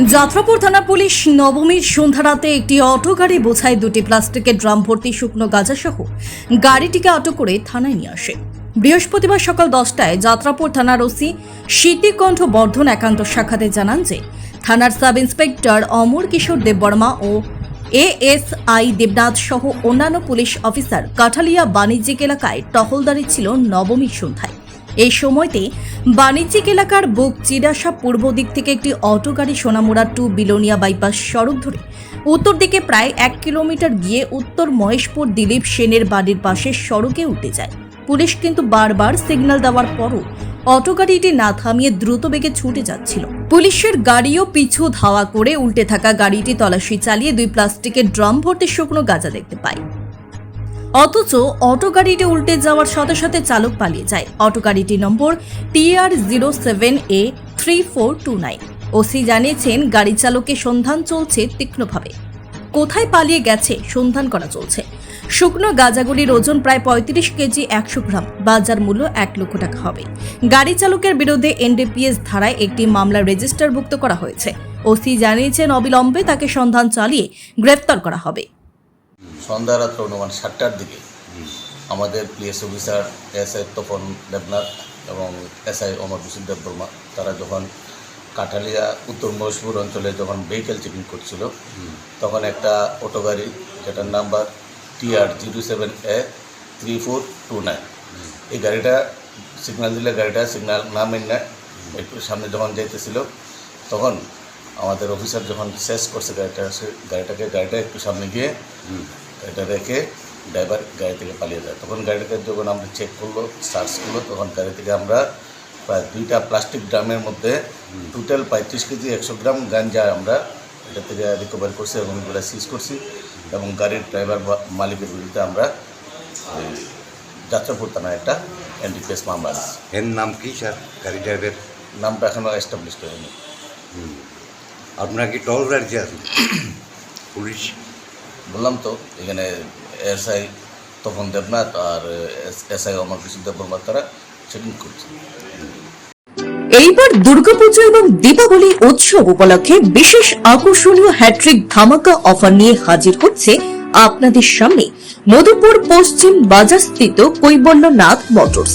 যাত্রাপুর থানা পুলিশ নবমীর সন্ধ্যা রাতে একটি অটো গাড়ি বোঝায় দুটি প্লাস্টিকের ড্রাম ভর্তি শুকনো গাঁজা সহ গাড়িটিকে আটক করে থানায় নিয়ে আসে। বৃহস্পতিবার সকাল দশটায় যাত্রাপুর থানার ওসি স্মৃতিকণ্ঠ বর্ধন একান্ত শাখাতে জানান যে, থানার সাব ইন্সপেক্টর অমর কিশোর দেববর্মা ও এএসআই দেবনাথ সহ অন্যান্য পুলিশ অফিসার কাঠালিয়া বাণিজ্যিক এলাকায় টহলদারি ছিল নবমীর সন্ধ্যায়। এই সময়তে বাণিজ্যিক এলাকার বুক চিরাসা পূর্ব দিক থেকে একটি অটো গাড়ি সোনামুড়া টু বিলোনিয়া বাইপাস সড়ক ধরে। উত্তর দিকে প্রায় এক কিলোমিটার গিয়ে উত্তর মহেশপুর দিলীপ সেনের বাড়ির পাশে সড়কে উঠে যায়। পুলিশ কিন্তু বারবার সিগন্যাল দেওয়ার পরও অটো গাড়িটি না থামিয়ে দ্রুত বেগে ছুটে যাচ্ছিল। পুলিশের গাড়িও পিছু ধাওয়া করে উল্টে থাকা গাড়িটি তলাশি চালিয়ে দুই প্লাস্টিকের ড্রাম ভর্তি শুকনো গাঁজা দেখতে পায়। অথচ অটো গাড়িটি উল্টে যাওয়ার সাথে সাথে চালক পালিয়ে যায়। অটো গাড়িটি নম্বর TR zero seven A three four two nine. OC জানিয়েছেন, গাড়ি চালকের সন্ধান চলছে তীক্ষ্ণভাবে। কোথায় পালিয়ে গেছে, সন্ধান করা চলছে। শুকনো গাঁজাগুলির ওজন প্রায় পঁয়ত্রিশ কেজি, একশো গ্রাম। বাজার মূল্য এক লক্ষ টাকা হবে। গাড়ি চালকের বিরুদ্ধে এনডিপিএস ধারায় একটি মামলা রেজিস্টারভুক্ত করা হয়েছে। ওসি জানিয়েছেন, অবিলম্বে তাকে সন্ধান চালিয়ে গ্রেফতার করা হবে। সন্ধ্যা রাত্র অনুমান সাতটার দিকে। আমাদের PS officer S I Tapan Debnath এবং এস আই অমর হোসেন দেববর্মা তারা যখন কাঠালিয়া উত্তর মহেশপুর অঞ্চলে যখন ভেহিকেল চেকিং করছিল, তখন একটা অটো গাড়ি, যেটার number TR zero seven A three four two nine. এই গাড়িটা সিগন্যাল দিলে গাড়িটা সিগন্যাল না মেনে একটু সামনে যখন যাইতেছিল, তখন আমাদের অফিসার যখন শেষ করছে গাড়িটা, সে গাড়িটাকে, গাড়িটা একটু সামনে গিয়ে এটা রেখে ড্রাইভার গাড়ি থেকে পালিয়ে যায়। তখন গাড়িটাকে যখন আমরা চেক করল সার্চ করল তখন গাড়ি থেকে আমরা প্রায় দুইটা প্লাস্টিক ড্রামের মধ্যে টোটাল পঁয়ত্রিশ কেজি একশো গ্রাম গাঞ্জা আমরা এটা থেকে রিকভার করছি এবং এগুলো সিজ করছি এবং গাড়ির ড্রাইভার বা মালিকের বিরুদ্ধে আমরা যাত্রাপুর থানায় একটা এনডিপিএস মামলা আছে। এর নাম কি স্যার গাড়ি ড্রাইভার নামটা এখনও এস্টাবলিশ হয়নি। আপনার কি টল রাজ্যে আছেন পুলিশ? বললাম তো, এখানে এসআই তপন দেবনাথ আর এসআই অমর কৃষ্ণ দেববর্মা তারা চেকিং করছে। এইবার দুর্গাপুজো এবং দীপাবলি উৎসব উপলক্ষে বিশেষ আকর্ষণীয় হ্যাট্রিক ধামাকা অফার নিয়ে হাজির হচ্ছে আপনাদের সামনে। মধুপুর পশ্চিম বাজারস্থিত কৈবল্যনাথ মোটরস।